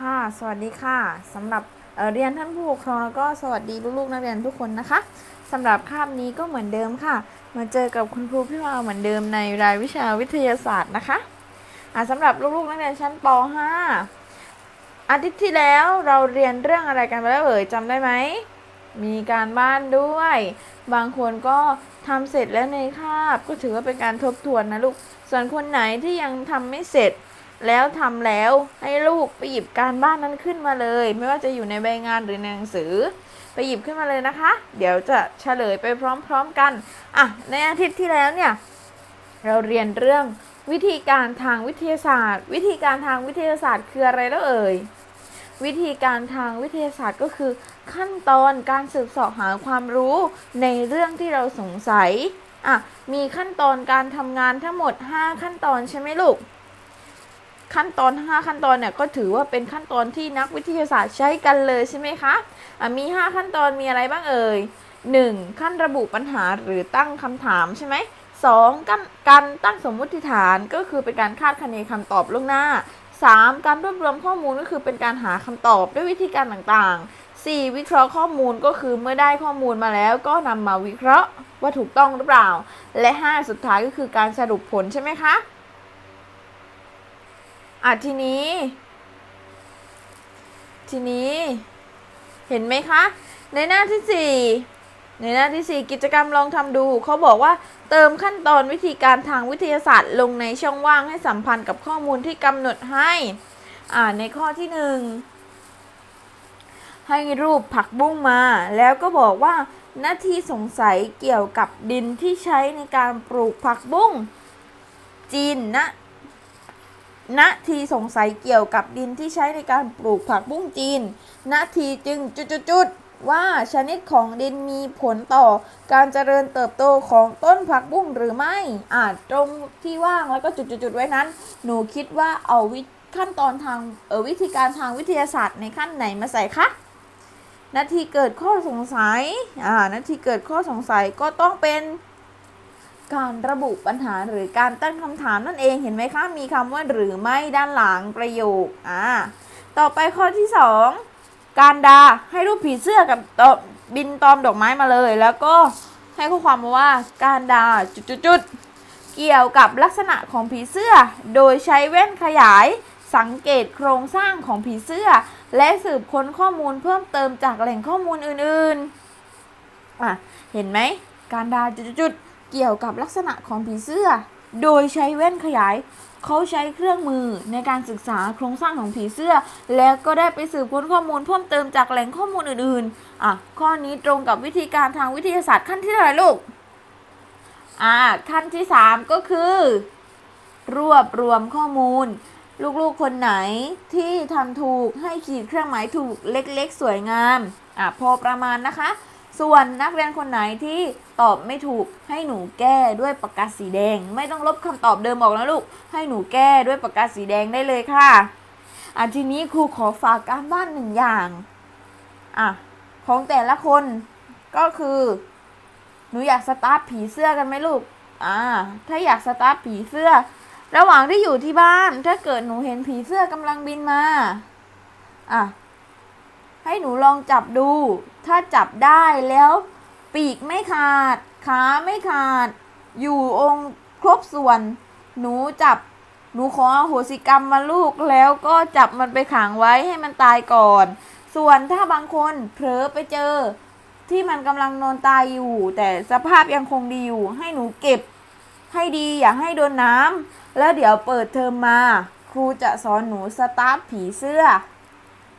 ค่ะ สวัสดีค่ะสำหรับเเรียนท่านผู้ปกครองแล้วก็สวัสดีลูกๆนักเรียนทุกคนนะคะสำหรับคาบนี้ก็เหมือนเดิมค่ะ มาเจอกับคุณครูพี่วาวเหมือนเดิมในรายวิชาวิทยาศาสตร์นะคะะสำหรับลูกๆนักเรียนชั้นป .5 อาทิตย์ที่แล้วเราเรียนเรื่องอะไรกันไปแล้วเอ่ยจำได้ไหมมีการบ้านด้วย บางคนก็ทำเสร็จแล้วในคาบก็ถือว่าเป็นการทบทวนนะลูกส่วนคนไหนที่ยังทำไม่เสร็จ แล้วทำแล้วให้ลูกไปหยิบการบ้านนั้นขึ้นมาเลย ไม่ว่าจะอยู่ในใบงานหรือในหนังสือ ไปหยิบขึ้นมาเลยนะคะ เดี๋ยวจะเฉลยไปพร้อมๆกันอะในอาทิตย์ที่แล้วเนี่ยเราเรียนเรื่องวิธีการทางวิทยาศาสตร์ วิธีการทางวิทยาศาสตร์คืออะไรแล้วเอ่ยวิธีการทางวิทยาศาสตร์ก็คือ ขั้นตอนการสืบเสาะหาความรู้ในเรื่องที่เราสงสัยอะมีขั้นตอนการทำงานทั้งหมด 5 ขั้นตอนใช่ไหมลูก ขั้นตอน 5 ขั้นตอนเนี่ยก็ถือว่าเป็นขั้นตอนที่นักวิทยาศาสตร์ใช้กันเลยใช่ไหมคะอะมี 5 ขั้นตอนมีอะไรบ้างเอ่ย 1. ขั้นระบุปัญหาหรือตั้งคำถามใช่ไหมสองการการตั้งสมมติฐานก็คือเป็นการคาดคะเนคำตอบล่วงหน้า 3. การรวบรวมข้อมูลก็คือเป็นการหาคำตอบด้วยวิธีการต่างๆ 4. วิเคราะห์ข้อมูลก็คือเมื่อได้ข้อมูลมาแล้ว ก็นำมาวิเคราะห์ว่าถูกต้องหรือเปล่า และ 5 สุดท้ายก็คือการสรุปผลใช่ไหมคะ อะทีนี้ ทีนี้ เห็นไหมคะ ในหน้าที่4ในหน้าที่ 4 กิจกรรมลองทำดู เขาบอกว่าเติมขั้นตอนวิธีการทางวิทยาศาสตร์ลงในช่องว่างให้สัมพันธ์กับข้อมูลที่กำหนดให้ อ่าในข้อที่ 1 ให้รูปผักบุ้งมา แล้วก็บอกว่าหน้าที่สงสัยเกี่ยวกับดินที่ใช้ในการปลูกผักบุ้งจีนนะ ณทีสงสัยเกี่ยวกับดินที่ใช้ในการปลูกผักบุ้งจีนณทีจึงจุดๆว่าชนิดของดินมีผลต่อการเจริญเติบโตของต้นผักบุ้งหรือไม่อาจตรงที่ว่างแล้วก็จุดๆๆไว้นั้น หนูคิดว่าเอาวิขั้นตอนทางเออวิธีการทางวิทยาศาสตร์ในขั้นไหนมาใส่คะนาทีเกิดข้อสงสัยอ่านาทีเกิดข้อสงสัยก็ต้องเป็น การระบุปัญหาหรือการตั้งคำถามนั่นเองเห็นไหมคะ มีคำว่าหรือไม่ด้านหลังประโยคอ่าต่อไปข้อที่ 2 การดาให้รูปผีเสื้อกับตอบินตอมดอกไม้มาเลย แล้วก็ให้ข้อความมาว่าการดาจุดๆๆเกี่ยวกับลักษณะของผีเสื้อ โดยใช้แว่นขยายสังเกตโครงสร้างของผีเสื้อ และสืบค้นข้อมูลเพิ่มเติมจากแหล่งข้อมูลอื่นๆอะเห็นไหมการดาจุดๆ เกี่ยวกับลักษณะของผีเสื้อ โดยใช้แว่นขยาย เขาใช้เครื่องมือในการศึกษาโครงสร้างของผีเสื้อ แล้วก็ได้ไปสืบค้นข้อมูลเพิ่มเติมจากแหล่งข้อมูลอื่นๆ อะ ข้อนี้ตรงกับวิธีการทางวิทยาศาสตร์ขั้นที่เท่าไหร่ลูก อ่า ขั้นที่ 3 ก็คือ รวบรวมข้อมูลลูกๆ คนไหนที่ทำถูกให้ขีดเครื่องหมายถูกเล็กๆ สวยงาม อะ พอประมาณนะคะ ส่วนนักเรียนคนไหนที่ตอบไม่ถูกให้หนูแก้ด้วยปากกาสีแดง ไม่ต้องลบคำตอบเดิมออกนะลูก ให้หนูแก้ด้วยปากกาสีแดงได้เลยค่ะอะทีนี้ครูขอฝากการบ้านหนึ่งอย่างอะของแต่ละคนก็คือ หนูอยากสตาร์ทผีเสื้อกันไหมลูกอ่าถ้าอยากสตาร์ทผีเสื้อ ระหว่างที่อยู่ที่บ้าน ถ้าเกิดหนูเห็นผีเสื้อกำลังบินมาอะ ให้หนูลองจับดู ถ้าจับได้แล้ว ปีกไม่ขาด ขาไม่ขาด อยู่องค์ครบส่วน หนูจับ หนูขออโหสิกรรมมาลูกแล้วก็จับมันไปขังไว้ให้มันตายก่อน ส่วนถ้าบางคนเผลอไปเจอ ที่มันกำลังนอนตายอยู่ แต่สภาพยังคงดีอยู่ ให้หนูเก็บ ให้ดีอย่าให้โดนน้ำแล้วเดี๋ยวเปิดเทอมมา ครูจะสอนหนูสตาร์ทผีเสื้อ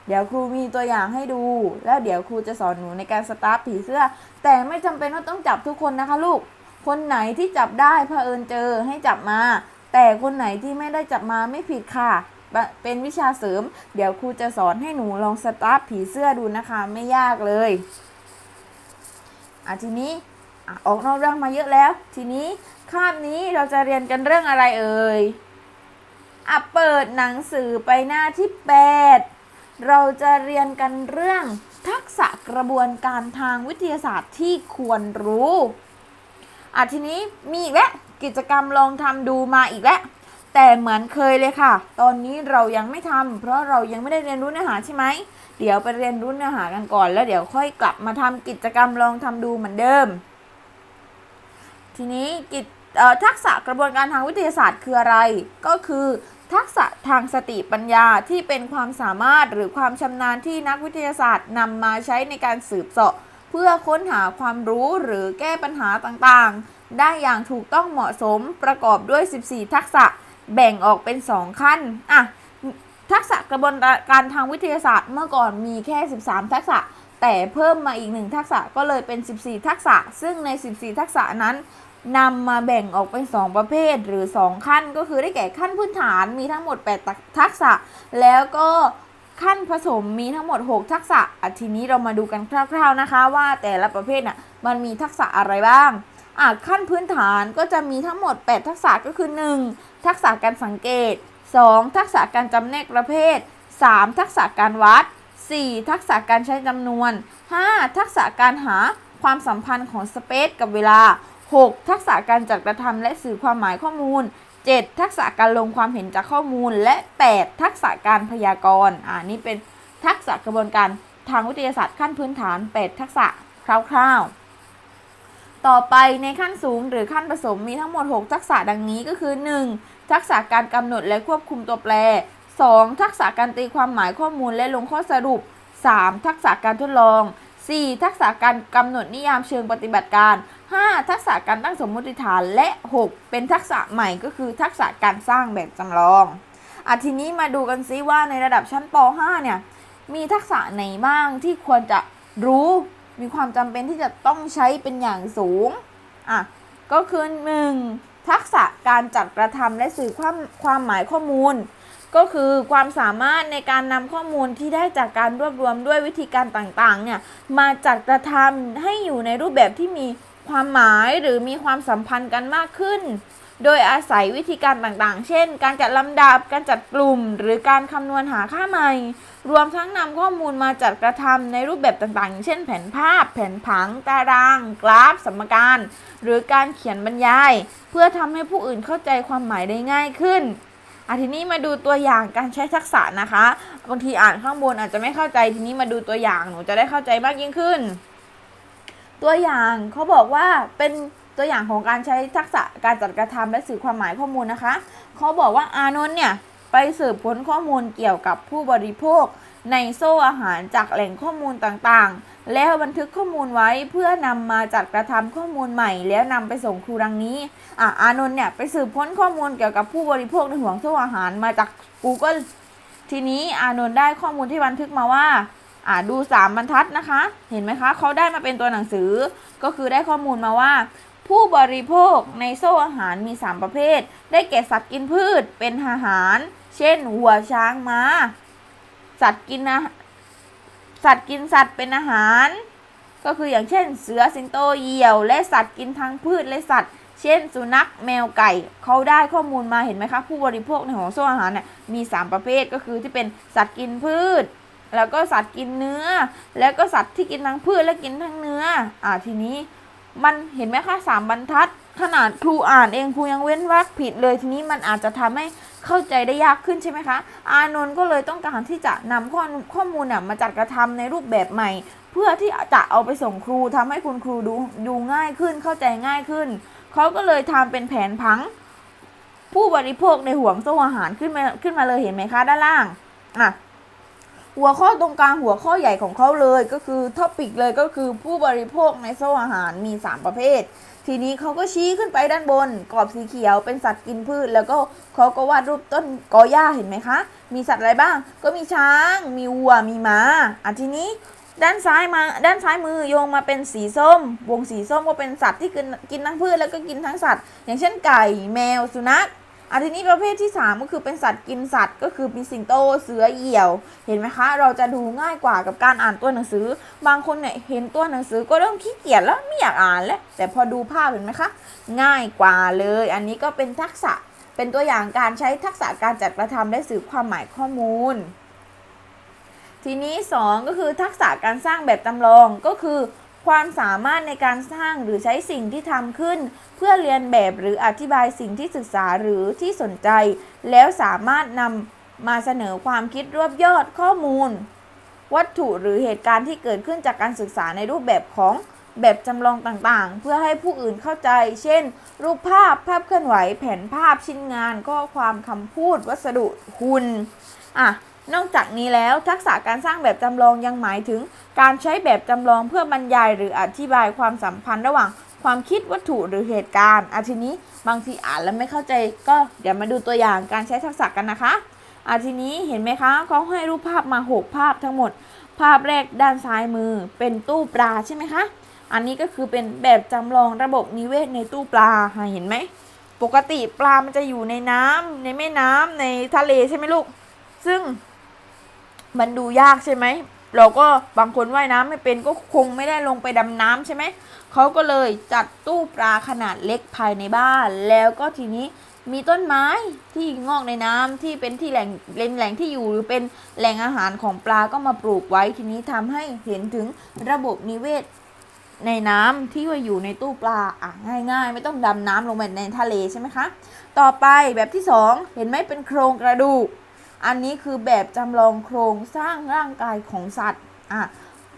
เดี๋ยวครูมีตัวอย่างให้ดู แล้วเดี๋ยวครูจะสอนหนูในการสตาร์ทผีเสื้อ แต่ไม่จำเป็นว่าต้องจับทุกคนนะคะลูก คนไหนที่จับได้เผอิญเจอให้จับมา แต่คนไหนที่ไม่ได้จับมาไม่ผิดค่ะ เป็นวิชาเสริม เดี๋ยวครูจะสอนให้หนูลองสตาร์ทผีเสื้อดูนะคะ ไม่ยากเลยอะทีนี้อออกนอกเรื่องมาเยอะแล้ว ทีนี้คาบนี้เราจะเรียนกันเรื่องอะไรเอ่ยอะเปิดหนังสือไปหน้าที่แปด เราจะเรียนกันเรื่องทักษะกระบวนการทางวิทยาศาสตร์ที่ควรรู้อะทีนี้มีอีกแล้วกิจกรรมลองทำดูมาอีกแล้วแต่เหมือนเคยเลยค่ะ ตอนนี้เรายังไม่ทำเพราะเรายังไม่ได้เรียนรู้เนื้อหาใช่ไหม เดี๋ยวไปเรียนรู้เนื้อหากันก่อน แล้วเดี๋ยวค่อยกลับมาทำกิจกรรมลองทำดูเหมือนเดิม ทีนี้กิจทักษะกระบวนการทางวิทยาศาสตร์คืออะไร ก็คือ ทักษะทางสติปัญญาที่เป็นความสามารถหรือความชำนาญที่นักวิทยาศาสตร์นำมาใช้ในการสืบเสาะ เพื่อค้นหาความรู้หรือแก้ปัญหาต่างๆ ได้อย่างถูกต้องเหมาะสมประกอบด้วย 14 ทักษะแบ่งออกเป็น 2 ขั้นอะทักษะกระบวนการทางวิทยาศาสตร์เมื่อก่อนมีแค่ 13 ทักษะ แต่เพิ่มมาอีกหนึ่งทักษะก็เลยเป็น 14 ทักษะ ซึ่งใน 14 ทักษะนั้น นำมาแบ่งออกเป็น 2 ประเภทหรือ 2 ขั้นก็คือได้แก่ขั้นพื้นฐานมีทั้งหมด 8 ทักษะ แล้วก็ขั้นผสมมีทั้งหมด 6 ทักษะอะทีนี้เรามาดูกันคร่าว ๆนะคะ ว่าแต่ละประเภทน่ะมันมีทักษะอะไรบ้างอะขั้นพื้นฐานก็จะมีทั้งหมด 8 ทักษะก็คือ 1. ทักษะการสังเกต 2. ทักษะการจำแนกประเภท 3. ทักษะการวัด 4. ทักษะการใช้จำนวน 5. ทักษะการหาความสัมพันธ์ของสเปซกับเวลา 6. ทักษะการจัดกระทำและสื่อความหมายข้อมูล 7. ทักษะการลงความเห็นจากข้อมูล และ 8. ทักษะการพยากรณ์อ่านี่เป็นทักษะกระบวนการทางวิทยาศาสตร์ขั้นพื้นฐาน 8 ทักษะคร่าวๆ ต่อไปในขั้นสูงหรือขั้นผสมมีทั้งหมด 6 ทักษะดังนี้ก็คือ 1. ทักษะการกำหนดและควบคุมตัวแปร 2. ทักษะการตีความหมายข้อมูลและลงข้อสรุป 3. ทักษะการทดลอง 4. ทักษะการกำหนดนิยามเชิงปฏิบัติการ 5. ทักษะการตั้งสมมติฐานและ 6. เป็นทักษะใหม่ก็คือทักษะการสร้างแบบจำลองอะทีนี้มาดูกันซิว่าในระดับชั้นป .5 เนี่ยมีทักษะไหนบ้างที่ควรจะรู้มีความจำเป็นที่จะต้องใช้เป็นอย่างสูงอะก็คือ 1. ทักษะการจัดกระทำและสื่อความความหมายข้อมูล ก็คือความสามารถในการนำข้อมูลที่ได้จากการรวบรวมด้วยวิธีการต่างๆเนี่ยมาจัดกระทำให้อยู่ในรูปแบบที่มี ความหมายหรือมีความสัมพันธ์กันมากขึ้น โดยอาศัยวิธีการต่างๆ เช่น การจัดลำดับ การจัดกลุ่ม หรือการคำนวณหาค่าใหม่ รวมทั้งนำข้อมูลมาจัดกระทำในรูปแบบต่างๆ เช่น แผนภาพ แผนผัง ตาราง กราฟ สมการ หรือการเขียนบรรยาย เพื่อทำให้ผู้อื่นเข้าใจความหมายได้ง่ายขึ้นอะทีนี้มาดูตัวอย่างการใช้ทักษะนะคะ บางทีอ่านข้างบนอาจจะไม่เข้าใจทีนี้มาดูตัวอย่างหนูจะได้เข้าใจมากยิ่งขึ้น ตัวอย่างเขาบอกว่าเป็นตัวอย่างของการใช้ทักษะการจัดกระทำและสื่อความหมายข้อมูลนะคะเขาบอกว่าอานนท์เนี่ยไปสืบค้นข้อมูลเกี่ยวกับผู้บริโภค ในโซ่อาหารจากแหล่งข้อมูลต่างๆ แล้วบันทึกข้อมูลไว้เพื่อนำมาจัดกระทำข้อมูลใหม่ แล้วนำไปส่งครูดังนี้อะอานนท์เนี่ยไปสืบค้นข้อมูลเกี่ยวกับผู้บริโภคในห่วงโซ่อาหารมาจาก Google ทีนี้อานนท์ได้ข้อมูลที่บันทึกมาว่า อ่าดู 3 บรรทัดนะคะ เห็นไหมคะเขาได้มาเป็นตัวหนังสือ ก็คือได้ข้อมูลมาว่า ผู้บริโภคในโซ่อาหารมี 3 ประเภท ได้แก่สัตว์กินพืชเป็นอาหาร เช่นวัวช้างม้า สัตว์กินอาสัตว์กินสัตว์เป็นอาหาร ก็คืออย่างเช่น เสือสิงโตเหยี่ยว และสัตว์กินทั้งพืชและสัตว์ เช่น สุนัขแมวไก่เขาได้ข้อมูลมาเห็นไหมคะ ผู้บริโภคในของโซ่อาหารเนี่ยมี 3 ประเภทก็คือที่เป็นสัตว์กินพืช แล้วก็สัตว์กินเนื้อ แล้วก็สัตว์ที่กินทั้งพืชและกินทั้งเนื้อ อ่าทีนี้มันเห็นไหมคะสามบรรทัด ขนาดครูอ่านเองครูยังเว้นวรรคผิดเลยทีนี้มันอาจจะทำให้เข้าใจได้ยากขึ้นใช่ไหมคะ อานนท์ก็เลยต้องการที่จะนำข้อข้อมูลน่ะมาจัดกระทำในรูปแบบใหม่ เพื่อที่จะเอาไปส่งครูทำให้คุณครูดูดูง่ายขึ้นเข้าใจง่ายขึ้น เขาก็เลยทำเป็นแผนผัง ผู้บริโภคในห่วงโซ่อาหารขึ้นมาขึ้นมาเลยเห็นไหมคะด้านล่างอะ หัวข้อตรงกลางหัวข้อใหญ่ของเขาเลยก็คือท็อปิกเลยก็คือผู้บริโภคในโซ่อาหารมี 3 ประเภท ทีนี้เขาก็ชี้ขึ้นไปด้านบน กรอบสีเขียวเป็นสัตว์กินพืช แล้วก็เขาก็วาดรูปต้นกอหญ้าเห็นไหมคะ มีสัตว์อะไรบ้าง ก็มีช้าง มีวัวมีม้าอะทีนี้ด้านซ้ายมาด้านซ้ายมือโยงมาเป็นสีส้ม วงสีส้มก็เป็นสัตว์ที่กินกินทั้งพืชแล้วก็กินทั้งสัตว์ อย่างเช่นไก่ แมวสุนัข อะทีนี้ประเภทที่ 3 ก็คือเป็นสัตว์กินสัตว์ ก็คือมีสิงโตเสือเหยี่ยว เห็นไหมคะ เราจะดูง่ายกว่ากับการอ่านตัวหนังสือ บางคนเนี่ยเห็นตัวหนังสือก็เริ่มขี้เกียจแล้วไม่อยากอ่านแล้วแต่พอดูภาพเห็นไหมคะ ง่ายกว่าเลย อันนี้ก็เป็นทักษะเป็นตัวอย่างการใช้ทักษะการจัดกระทำและสื่อความหมายข้อมูล ทีนี้ 2 ก็คือทักษะการสร้างแบบจำลองก็คือ ความสามารถในการสร้างหรือใช้สิ่งที่ทำขึ้น เพื่อเรียนแบบหรืออธิบายสิ่งที่ศึกษาหรือที่สนใจ แล้วสามารถนำมาเสนอความคิดรวบยอดข้อมูล วัตถุหรือเหตุการณ์ที่เกิดขึ้นจากการศึกษาในรูปแบบของแบบจำลองต่างๆ เพื่อให้ผู้อื่นเข้าใจ เช่น รูปภาพ ภาพเคลื่อนไหว แผนภาพ ชิ้นงาน ข้อความคำพูด วัสดุหุ่นอะ นอกจากนี้แล้วทักษะการสร้างแบบจำลองยังหมายถึง การใช้แบบจำลองเพื่อบรรยายหรืออธิบายความสัมพันธ์ระหว่างความคิดวัตถุหรือเหตุการณ์อาทีนี้บางทีอ่านแล้วไม่เข้าใจก็เดี๋ยวมาดูตัวอย่างการใช้ทักษะกันนะคะอาทีนี้เห็นไหมคะเขาให้รูปภาพมา 6 ภาพทั้งหมด ภาพแรกด้านซ้ายมือ เป็นตู้ปลาใช่ไหมคะ อันนี้ก็คือเป็นแบบจำลองระบบนิเวศในตู้ปลาเห็นไหม ปกติปลามันจะอยู่ในน้ำในแม่น้ำในทะเลใช่ไหมลูก ซึ่ง มันดูยากใช่ไหม เราก็บางคนว่ายน้ำไม่เป็นก็คงไม่ได้ลงไปดำน้ำใช่ไหม เขาก็เลยจัดตู้ปลาขนาดเล็กภายในบ้าน แล้วก็ทีนี้มีต้นไม้ที่งอกในน้ำที่เป็นที่แหล่งเป็นแหล่งที่อยู่หรือเป็นแหล่งอาหารของปลาก็มาปลูกไว้ทีนี้ทำให้เห็นถึงระบบนิเวศในน้ำที่ว่าอยู่ในตู้ปลาอะง่ายๆ ไม่ต้องดำน้ำลงไปในทะเลใช่ไหมคะ ต่อไปแบบที่สองเห็นไหมเป็นโครงกระดูก อันนี้คือแบบจำลองโครงสร้างร่างกายของสัตว์อะ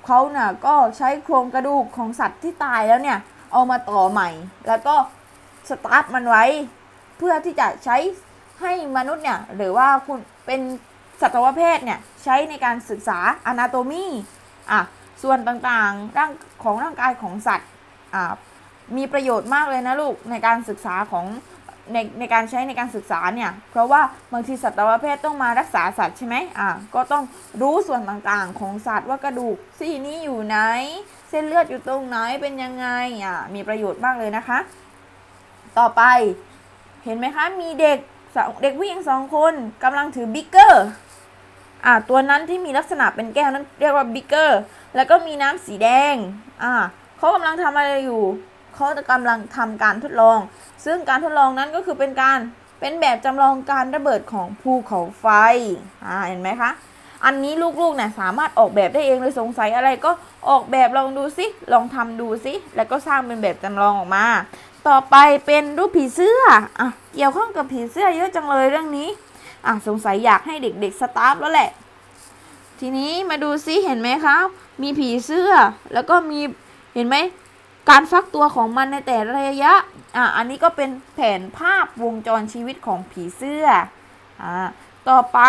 เขาน่ะก็ใช้โครงกระดูกของสัตว์ที่ตายแล้วเนี่ย เอามาต่อใหม่ แล้วก็สตาร์ทมันไว้ เพื่อที่จะใช้ให้มนุษย์เนี่ย หรือว่าคุณเป็นสัตวแพทย์เนี่ย ใช้ในการศึกษา anatomy อะส่วนต่างๆร่างของร่างกายของสัตว์อ่ามีประโยชน์มากเลยนะลูกในการศึกษาของ ในในการใช้ในการศึกษาเนี่ยเพราะว่าบางทีสัตวแพทย์ต้องมารักษาสัตว์ใช่ไหมอ่าก็ต้องรู้ส่วนต่างๆ ของสัตว์ว่ากระดูกซี่นี้อยู่ไหน เส้นเลือดอยู่ตรงไหนเป็นยังไงอ่ามีประโยชน์มากเลยนะคะ ต่อไปเห็นไหมคะมีเด็กเด็กผู้หญิงสองคนกำลังถือบิ๊กเกอร์อ่าตัวนั้นที่มีลักษณะเป็นแก้วนั้นเรียกว่าบิ๊กเกอร์แล้วก็มีน้ำสีแดงอ่าเขากำลังทำอะไรอยู่ เขาจะกำลังทำการทดลอง ซึ่งการทดลองนั้นก็คือเป็นการเป็นแบบจำลองการระเบิดของภูเขาไฟอ่าเห็นไหมคะ อันนี้ลูกๆเนี่ยสามารถออกแบบได้เองเลยสงสัยอะไรก็ออกแบบลองดูสิลองทำดูสิแล้วก็สร้างเป็นแบบจำลองออกมา ต่อไปเป็นรูปผีเสื้ออะเกี่ยวข้องกับผีเสื้อเยอะจังเลยเรื่องนี้อะสงสัยอยากให้เด็กๆสตาร์ทแล้วแหละ ทีนี้มาดูซิเห็นไหมคะมีผีเสื้อแล้วก็มีเห็นไหม การฟักตัวของมันในแต่ละระยะอะอันนี้ก็เป็นแผนภาพวงจรชีวิตของผีเสื้ออ่าต่อไป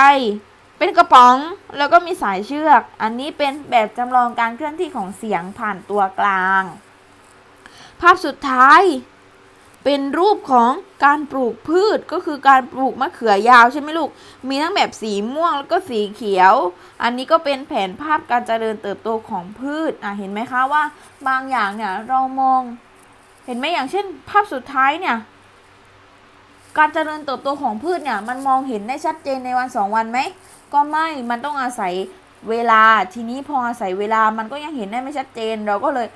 เป็นกระป๋องแล้วก็มีสายเชือก อันนี้เป็นแบบจำลองการเคลื่อนที่ของเสียงผ่านตัวกลาง ภาพสุดท้าย เป็นรูปของการปลูกพืชก็คือการปลูกมะเขือยาวใช่ไหมลูก มีทั้งแบบสีม่วงแล้วก็สีเขียว อันนี้ก็เป็นแผนภาพการเจริญเติบโตของพืชอะเห็นไหมคะว่าบางอย่างเนี่ยเรามอง เห็นไหมอย่างเช่น ภาพสุดท้ายเนี่ย การเจริญเติบโตของพืชเนี่ย มันมองเห็นได้ชัดเจนในวันสองวันไหมก็ไม่ มันต้องอาศัยเวลา ทีนี้พออาศัยเวลามันก็ยังเห็นได้ไม่ชัดเจน เราก็เลย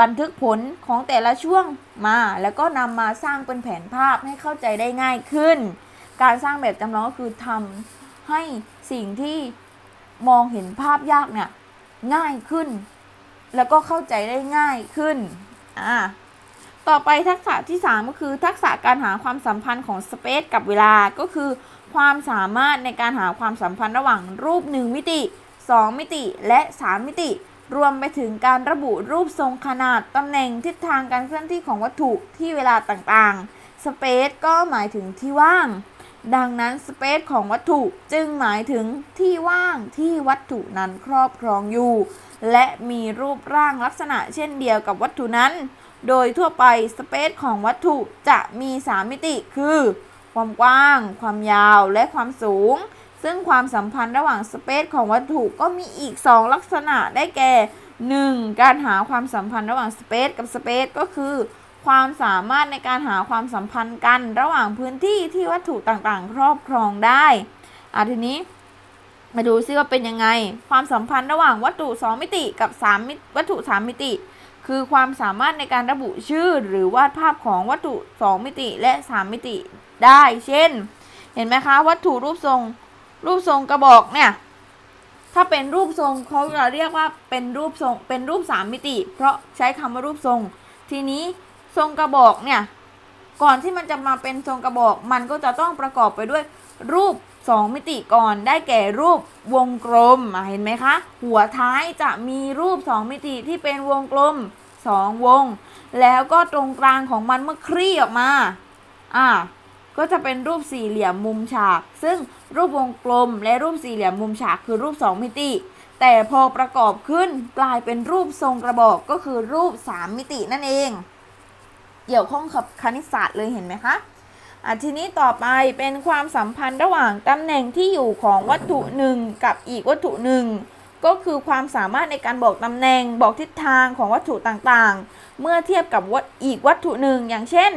บันทึกผลของแต่ละช่วงมา แล้วก็นำมาสร้างเป็นแผนภาพให้เข้าใจได้ง่ายขึ้น การสร้างแบบจำลองก็คือทำให้สิ่งที่มองเห็นภาพยากเนี่ยง่ายขึ้น แล้วก็เข้าใจได้ง่ายขึ้นอ่าต่อไปทักษะที่ 3 ก็คือ ทักษะการหาความสัมพันธ์ของสเปซกับเวลาก็คือ ความสามารถในการหาความสัมพันธ์ระหว่างรูป 1 มิติ 2 มิติและ 3 มิติ รวมไปถึงการระบุรูปทรงขนาดตำแหน่งทิศทางการเคลื่อนที่ของวัตถุที่เวลาต่างๆสเปซก็หมายถึงที่ว่าง ดังนั้นสเปซของวัตถุจึงหมายถึงที่ว่างที่วัตถุนั้นครอบครองอยู่ และมีรูปร่างลักษณะเช่นเดียวกับวัตถุนั้น โดยทั่วไปสเปซของวัตถุจะมี 3 มิติคือ ความกว้าง ความยาว และความสูง ซึ่งความสัมพันธ์ระหว่างสเปซของวัตถุก็มีอีก 2 ลักษณะได้แก่ 1. การหาความสัมพันธ์ระหว่างสเปซกับสเปซก็คือ ความสามารถในการหาความสัมพันธ์กันระหว่างพื้นที่ที่วัตถุต่างๆ ครอบครองได้อะทีนี้มาดูซิว่าเป็นยังไง ความสัมพันธ์ระหว่างวัตถุ 2 มิติกับ 3 มิวัตถุ 3 มิติ คือความสามารถในการระบุชื่อหรือวาดภาพของวัตถุ 2 มิติและ 3 มิติได้ เช่น เห็นไหมคะ วัตถุรูปทรง รูปทรงกระบอกเนี่ย ถ้าเป็นรูปทรงเขาจะเรียกว่าเป็นรูปทรงเป็นรูปสามมิติ เพราะใช้คำว่ารูปทรง ทีนี้ทรงกระบอกเนี่ย ก่อนที่มันจะมาเป็นทรงกระบอก มันก็จะต้องประกอบไปด้วยรูป2มิติก่อนได้แก่รูปวงกลมเห็นไหมคะ หัวท้ายจะมีรูป2มิติที่เป็นวงกลม2วง แล้วก็ตรงกลางของมันเมื่อคลี่ออกมา อ่า ก็จะเป็นรูปสี่เหลี่ยมมุมฉาก ซึ่งรูปวงกลมและรูปสี่เหลี่ยมมุมฉากคือรูป 2 มิติ แต่พอประกอบขึ้นกลายเป็นรูปทรงกระบอกก็คือรูป 3 มิตินั่นเอง เกี่ยวข้องกับคณิตศาสตร์เลยเห็นไหมคะอะทีนี้ต่อไปเป็นความสัมพันธ์ระหว่างตำแหน่งที่อยู่ของวัตถุหนึ่งกับอีกวัตถุหนึ่งก็คือความสามารถในการบอกตำแหน่งบอกทิศทางของวัตถุต่างๆ เมื่อเทียบกับวัตอีกวัตถุหนึ่งอย่างเช่น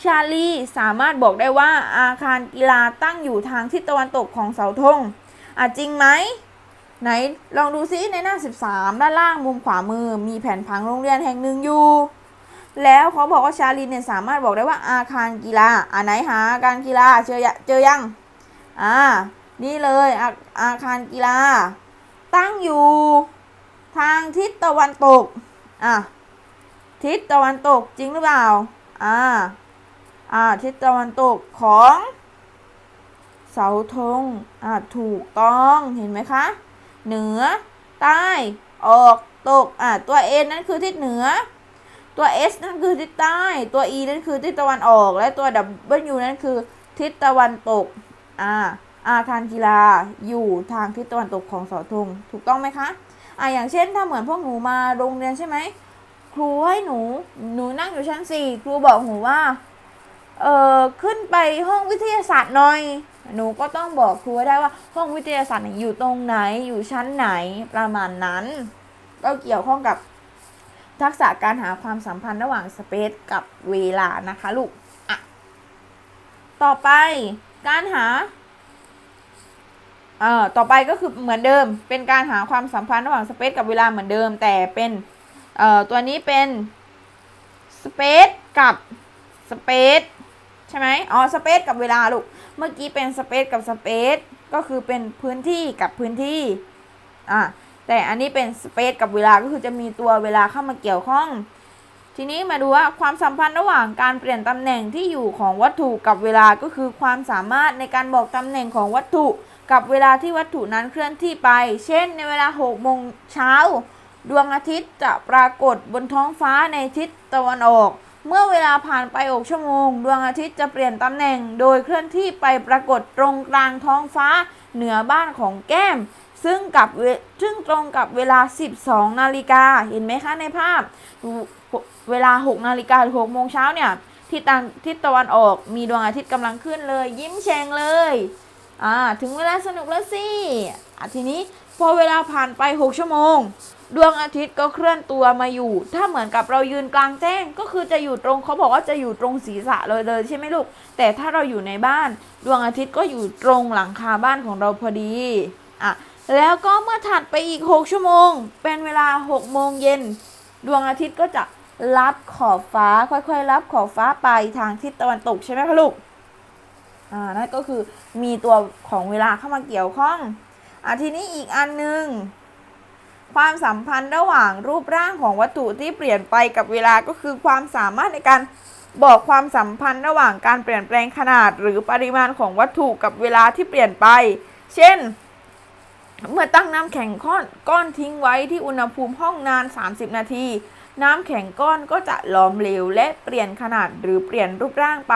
ชาลีสามารถบอกได้ว่าอาคารกีฬาตั้งอยู่ทางทิศตะวันตกของเสาธงอะจริงไหมไหนลองดูซิในหน้า 13 ด้านล่างมุมขวามือ มีแผนผังโรงเรียนแห่งหนึ่งอยู่ แล้วเขาบอกว่าชาลีเนี่ยสามารถบอกได้ว่าอาคารกีฬาอ่าไหนหาอาคารกีฬาเจอเจอยังอ่านี่เลยอาอาคารกีฬา ตั้งอยู่ทางทิศตะวันตกอะทิศตะวันตกจริงหรือเปล่าอ่า อ่าทิศตะวันตกของเสาธงอ่าถูกต้องเห็นไหมคะ เหนือ ใต้ ออกตกอะตัว N นั่นคือทิศเหนือ ตัว S นั่นคือทิศใต้ ตัว E นั่นคือทิศตะวันออก และตัว W นั่นคือทิศตะวันตกอ่าอาคารกีฬาอยู่ทางทิศตะวันตกของเสาธงถูกต้องไหมคะอ่าอย่างเช่นถ้าเหมือนพวกหนูมาโรงเรียนใช่ไหมครูให้หนู หนูนั่งอยู่ชั้นสี่ครูบอกหนูว่า เออขึ้นไปห้องวิทยาศาสตร์หน่อย หนูก็ต้องบอกครูได้ว่าห้องวิทยาศาสตร์อยู่ตรงไหนอยู่ชั้นไหนประมาณนั้น ก็เกี่ยวข้องกับทักษะการหาความสัมพันธ์ระหว่างสเปซกับเวลานะคะลูกอะต่อไปการหาเอ่อต่อไปก็คือเหมือนเดิม เป็นการหาความสัมพันธ์ระหว่างสเปซกับเวลาเหมือนเดิม แต่เป็นเอ่อตัวนี้เป็นสเปซกับสเปซ ใช่ไหมอ๋อสเปซกับเวลาลูก เมื่อกี้เป็นสเปซกับสเปซก็คือเป็นพื้นที่กับพื้นที่ อะแต่อันนี้เป็นสเปซกับเวลาก็คือจะมีตัวเวลาเข้ามาเกี่ยวข้อง ทีนี้มาดูว่าความสัมพันธ์ระหว่างการเปลี่ยนตำแหน่งที่อยู่ของวัตถุกับเวลาก็คือความสามารถในการบอกตำแหน่งของวัตถุ กับเวลาที่วัตถุนั้นเคลื่อนที่ไป เช่น ในเวลา6โมงเช้าดวงอาทิตย์จะปรากฏบนท้องฟ้าในทิศตะวันออก เมื่อเวลาผ่านไป6ชั่วโมง ดวงอาทิตย์จะเปลี่ยนตำแหน่ง โดยเคลื่อนที่ไปปรากฏตรงกลางท้องฟ้าเหนือบ้านของแก้ม ซึ่งกับซึ่งตรงกับเวลา 12 นาฬิกาเห็นไหมคะในภาพ เวลา 6 นาฬิกาหรือ6โมงเช้าเนี่ยทิศตะทิศตะวันออกมีดวงอาทิตย์กำลังขึ้นเลย ยิ้มแฉ่งเลยอ่าถึงเวลาสนุกแล้วสิทีนี้พอเวลาผ่านไป 6 ชั่วโมง ดวงอาทิตย์ก็เคลื่อนตัวมาอยู่ ถ้าเหมือนกับเรายืนกลางแจ้ง ก็คือจะอยู่ตรงเขาบอกว่าจะอยู่ตรงศีรษะเลยเลยใช่ไหมลูก แต่ถ้าเราอยู่ในบ้าน ดวงอาทิตย์ก็อยู่ตรงหลังคาบ้านของเราพอดีอะแล้วก็เมื่อถัดไปอีก 6 ชั่วโมง เป็นเวลา 6 โมงเย็น ดวงอาทิตย์ก็จะรับขอบฟ้าค่อยๆ รับขอบฟ้าไปทางทิศตะวันตกใช่ไหมคะลูก อ่า นั่นก็คือมีตัวของเวลาเข้ามาเกี่ยวข้อง อะทีนี้อีกอันหนึ่ง ความสัมพันธ์ระหว่างรูปร่างของวัตถุที่เปลี่ยนไปกับเวลาก็คือความสามารถในการบอกความสัมพันธ์ระหว่างการเปลี่ยนแปลงขนาดหรือปริมาณของวัตถุกับเวลาที่เปลี่ยนไป เช่น เมื่อตั้งน้ำแข็งก้อนก้อนทิ้งไว้ที่อุณหภูมิห้องนาน 30 นาที น้ำแข็งก้อนก็จะหลอมเหลวและเปลี่ยนขนาดหรือเปลี่ยนรูปร่างไป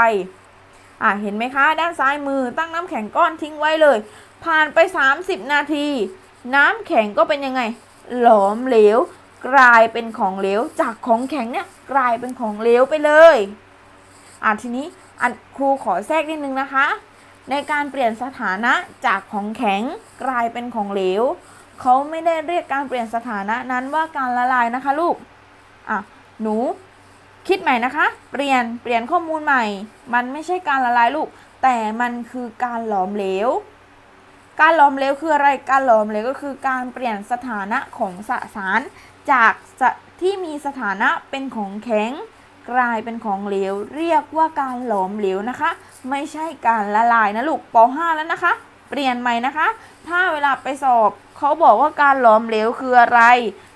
อะเห็นไหมคะ ด้านซ้ายมือตั้งน้ำแข็งก้อนทิ้งไว้เลย ผ่านไป 30 นาที น้ำแข็งก็เป็นยังไง หลอมเหลว กลายเป็นของเหลว จากของแข็งเนี่ยกลายเป็นของเหลวไปเลยอะทีนี้อันครูขอแทรกนิดนึงนะคะ ในการเปลี่ยนสถานะจากของแข็งกลายเป็นของเหลวเขาไม่ได้เรียกการเปลี่ยนสถานะนั้นว่าการละลายนะคะลูกอะหนูคิดใหม่นะคะ เปลี่ยนเปลี่ยนข้อมูลใหม่ มันไม่ใช่การละลายลูก แต่มันคือการหลอมเหลว การหลอมเหลวคืออะไร การหลอมเหลวก็คือการเปลี่ยนสถานะของสสาร จากที่มีสถานะเป็นของแข็ง กลายเป็นของเหลว เรียกว่าการหลอมเหลวนะคะ ไม่ใช่การละลายนะลูกป .5 แล้วนะคะ เปลี่ยนใหม่นะคะ ถ้าเวลาไปสอบเขาบอกว่าการหลอมเหลวคืออะไร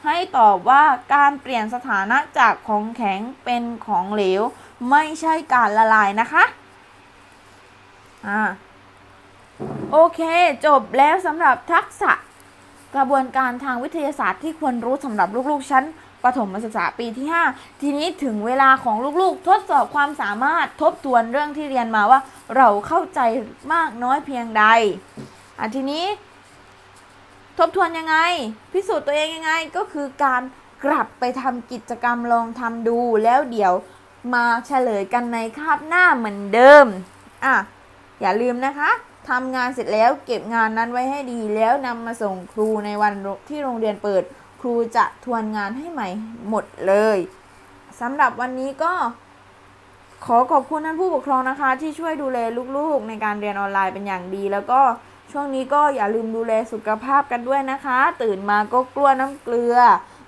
ให้ตอบว่าการเปลี่ยนสถานะจากของแข็งเป็นของเหลว ไม่ใช่การละลายนะคะอ่า โอเค จบแล้วสำหรับทักษะกระบวนการทางวิทยาศาสตร์ที่ควรรู้สำหรับลูกๆชั้นประถมศึกษาปีที่ 5 ทีนี้ถึงเวลาของลูกๆ ทดสอบความสามารถทบทวนเรื่องที่เรียนมาว่า เราเข้าใจมากน้อยเพียงใดอะทีนี้ ทบทวนยังไง พิสูจน์ตัวเองยังไงก็คือการกลับไปทำกิจกรรมลองทำดูแล้วเดี๋ยวมาเฉลยกันในคาบหน้าเหมือนเดิมอะอย่าลืมนะคะ ทำงานเสร็จแล้วเก็บงานนั้นไว้ให้ดีแล้วนำมาส่งครูในวันที่โรงเรียนเปิด ครูจะทวนงานให้ใหม่หมดเลยสำหรับวันนี้ก็ขอขอบคุณท่านผู้ปกครองนะคะ ที่ช่วยดูแลลูกๆ ในการเรียนออนไลน์เป็นอย่างดี แล้วก็ช่วงนี้ก็อย่าลืมดูแลสุขภาพกันด้วยนะคะ ตื่นมาก็กลัวน้ำเกลือ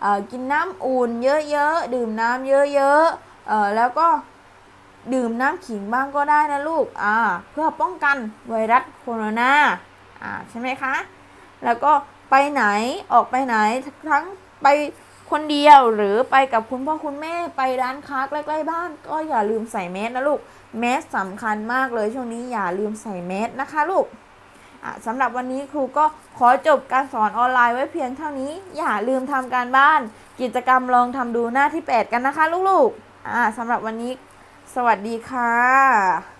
อกินน้ำอุ่นเยอะๆ ดื่มน้ำเยอะๆอแล้วก็ ดื่มน้ำขิงบ้างก็ได้นะลูกอ่าเพื่อป้องกันไวรัสโคโรนาอ่าใช่ไหมคะ แล้วก็ไปไหนออกไปไหนทั้งไปคนเดียวหรือไปกับคุณพ่อคุณแม่ไปร้านค้าใกล้ๆบ้าน ก็อย่าลืมใส่แมสนะลูกแมสสำคัญมากเลยช่วงนี้อย่าลืมใส่แมสนะคะลูกอะสำหรับวันนี้ครูก็ขอจบการสอนออนไลน์ไว้เพียงเท่านี้ อย่าลืมทำการบ้าน กิจกรรมลองทำดูหน้าที่ 8 กันนะคะลูกๆอะสำหรับวันนี้ สวัสดีค่ะ